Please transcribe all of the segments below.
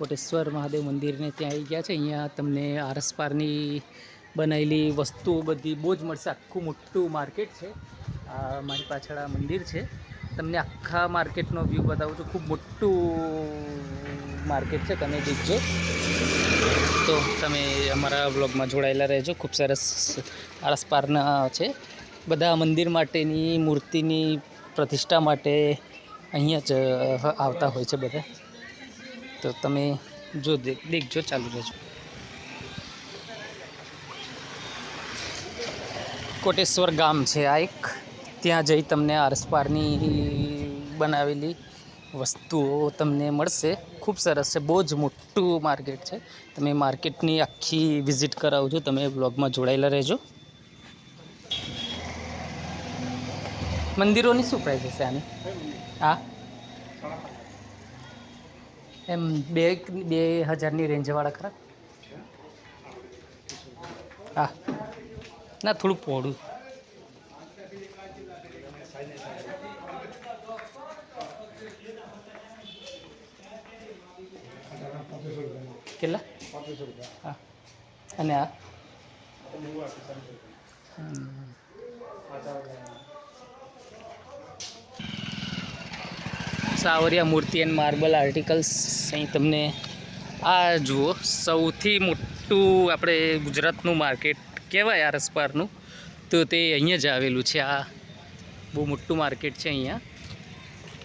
કોટેશ્વર મહાદેવ મંદિરને ત્યાં આવી ગયા છે. અહીંયા તમને આરસપારની બનાવેલી વસ્તુઓ બધી બહુ જ મળશે. આખું મોટું માર્કેટ છે. આ મારી પાછળ આ મંદિર છે. તમને આખા માર્કેટનો વ્યૂ બતાવું છું. ખૂબ મોટું માર્કેટ છે, તમે દેખજો. તો તમે અમારા વ્લોગમાં જોડાયેલા રહેજો. ખૂબ સરસ આરસપારના છે. બધા મંદિર માટેની મૂર્તિની પ્રતિષ્ઠા માટે અહીંયા જ આવતા હોય છે બધા. તો તમે જો દેખ દેખજો, ચાલુ રહેજો. કોટેશ્વર ગામ છે આ એક. ત્યાં જઈ તમને આરસપારની બનાવેલી વસ્તુઓ તમને મળશે. ખૂબ સરસ છે, બહુ જ મોટું માર્કેટ છે. તમે માર્કેટની આખી વિઝિટ કરાવજો, તમે બ્લોગમાં જોડાયેલા રહેજો. મંદિરોની શું પ્રાઇસ હશે આની? હા? એમ બે બે હજારની રેન્જવાળા ખરા? હા. ના થોડું પહોળું કેટલા? હા. અને આ? સાવરિયા મૂર્તિ એન્ડ માર્બલ આર્ટિકલ્સ અહીં તમને આ જુઓ, સૌથી મોટું આપણે ગુજરાતનું માર્કેટ કહેવાય આરસપારનું તો તે અહીંયા જ આવેલું છે, આ બહુ મોટું માર્કેટ છે અહીંયા.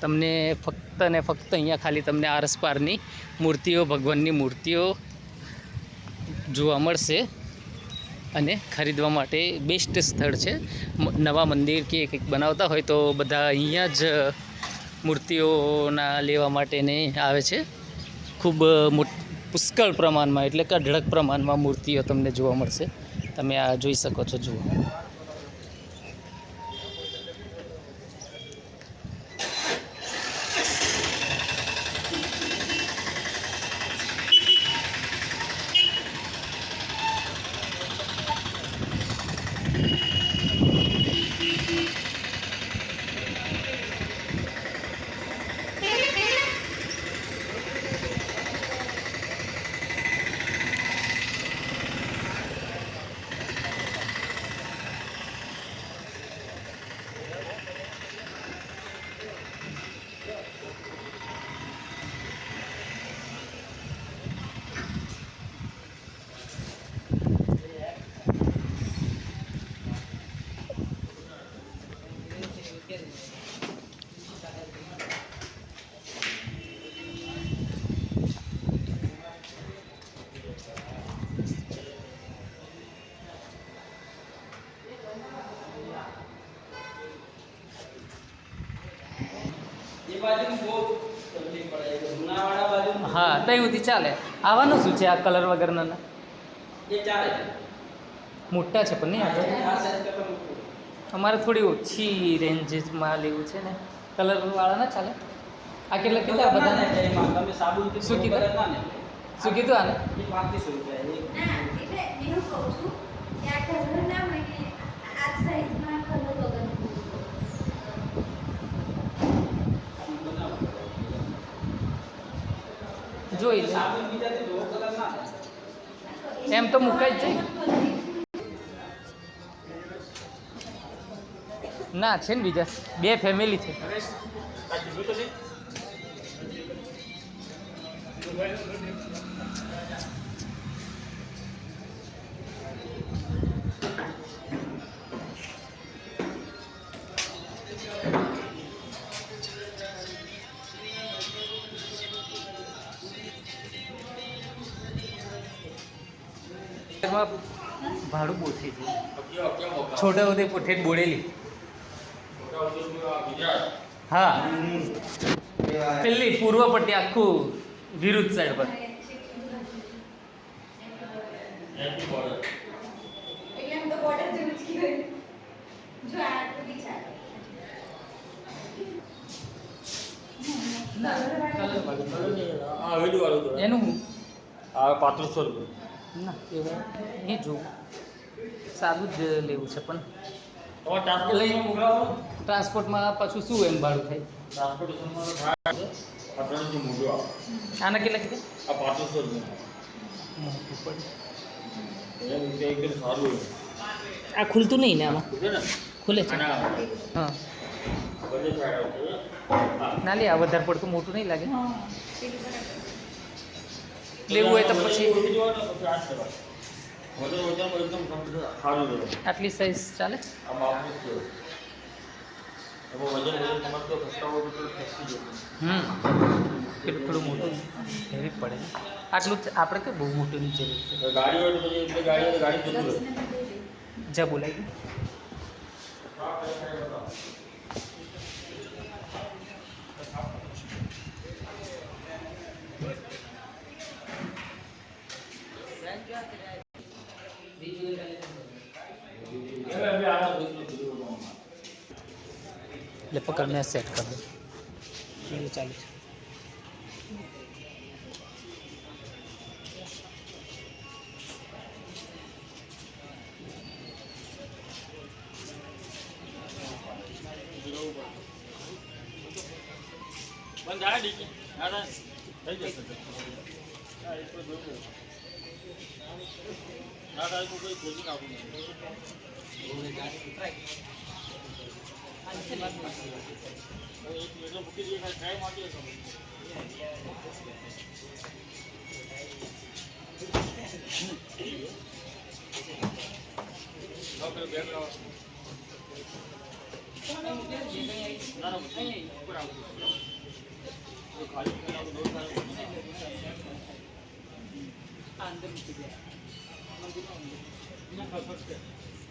તમને ફક્ત ને ફક્ત અહીંયા ખાલી તમને આરસપારની મૂર્તિઓ, ભગવાનની મૂર્તિઓ જોવા મળશે અને ખરીદવા માટે બેસ્ટ સ્થળ છે. નવા મંદિર કે કંઈક બનાવતા હોય તો બધા અહીંયા જ મૂર્તિઓના લેવા માટેની આવે છે. ખૂબ પુષ્કળ પ્રમાણમાં એટલે કે અઢળક પ્રમાણમાં મૂર્તિઓ તમને જોવા મળશે. તમે આ જોઈ શકો છો, જુઓ. તઈ સુધી ચાલે. આવાનું શું છે આ કલર વગરના? મોટા છે પણ નહીં આપણે અમારે થોડી ઓછી રેન્જમાં લેવું છે ને. કલર વાળા ના ચાલે? આ કેટલા કેટલા બધા શું કીધું? શું કીધું આને? ના એટલે એનું કહું છું કે આ કલર ના હોય ને આ સાઈઝમાં કલર વગર જોઈ લે. એમ તો મુકાઈ જ જાય. ના છે ને બીજા. બે ફેમિલી છે. એમાં ભાડું બહુ છે છોટા ઉદેપુર ઠેઠ બોડેલી. હા. પેલી પૂર્વ પટ્ટી આખું વિરુદ્ધ સાઈડ પર. એટલે એમ તો બોર્ડર જેવું જ કહેવાય જો આ બધી ચાલે એનું પાત્રસો રૂપિયા. ના એવું નહીં જોવું સારું જ લેવું છે પણ ટ્રાન્સપોર્ટમાં પાછું શું એમ ભાડું થાય? આના કેટલા સારું હોય. આ ખુલતું નહીં ને આમાં? ખુલે છે? હા. હા ના લે આ વધારે પડતું મોટું નહીં લાગે. હા. લેવું હોય તો પછી આટલી સાઈઝ ચાલે? હમ. થોડું મોટું. હેવી પડે. આટલું આપણે કે બહુ મોટું નીચે જરૂર છે. તો ગાડી હોય તો પછી એટલે ગાડી હોય તો ગાડી જતું રહે લક્ષ્યને દઈ દે જા બોલાય ગયું એટલે હવે આના દોસ્તનું કીધું હતું. એટલે પકડ મેં સેટ કર દઉં એ ચાલુ છે બંધ થાય ડીકી ના ના થઈ જશે હા એ તો જોયું ના થાય તો કોઈ ખોજી નાખું મિનિટ મૂકી દઈએ ટ્રાય